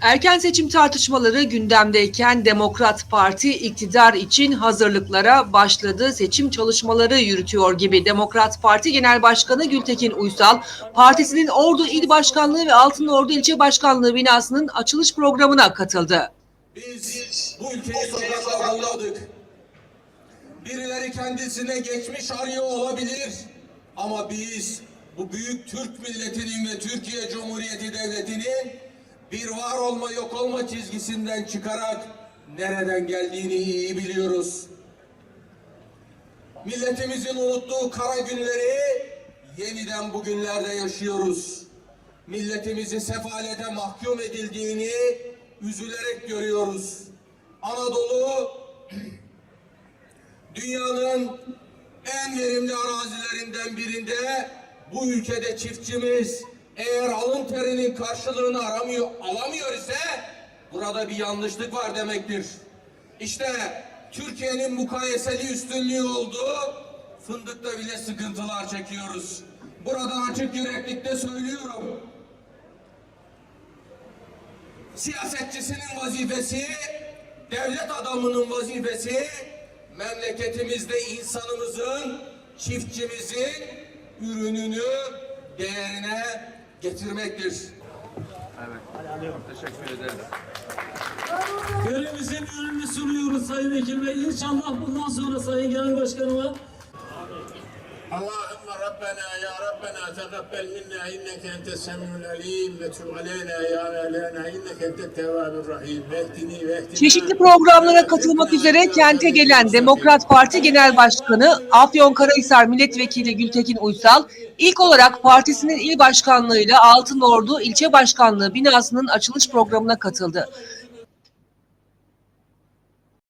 Erken seçim tartışmaları gündemdeyken Demokrat Parti iktidar için hazırlıklara başladı. Seçim çalışmaları yürütüyor gibi. Demokrat Parti Genel Başkanı Gültekin Uysal, partisinin Ordu İl Başkanlığı ve Altınordu İlçe Başkanlığı binasının açılış programına katıldı. Biz bu ülkeyi sokaklarda bulladık. Birileri kendisine geçmiş arıyor olabilir. Ama biz bu büyük Türk milletinin ve Türkiye Cumhuriyeti Devleti'nin bir var olma yok olma çizgisinden çıkarak nereden geldiğini iyi biliyoruz. Milletimizin unuttuğu kara günleri yeniden bugünlerde yaşıyoruz. Milletimizin sefalete mahkum edildiğini üzülerek görüyoruz. Anadolu dünyanın en verimli arazilerinden birinde bu ülkede çiftçimiz eğer alın terinin karşılığını aramıyor, alamıyor ise burada bir yanlışlık var demektir. İşte Türkiye'nin mukayeseli üstünlüğü olduğu fındıkta bile sıkıntılar çekiyoruz. Buradan açık yüreklikle söylüyorum. Siyasetçisinin vazifesi, devlet adamının vazifesi memleketimizde insanımızın, çiftçimizin ürününü değerine getirmektir. Evet. Teşekkür ederim. Görevimizin ürününü sunuyoruz Sayın Vekilim Bey. İnşallah bundan sonra Sayın Genel Başkanıma اللهم ربنا يا ربنا تقبل منا انك انت السميع العليم وتب علينا يا مولانا انك انت التواب الرحيم واهدني واهدنا Çeşitli programlara katılmak üzere kente gelen Demokrat Parti Genel Başkanı Afyonkarahisar Milletvekili Gültekin Uysal ilk olarak partisinin il başkanlığıyla Altınordu İlçe Başkanlığı binasının açılış programına katıldı.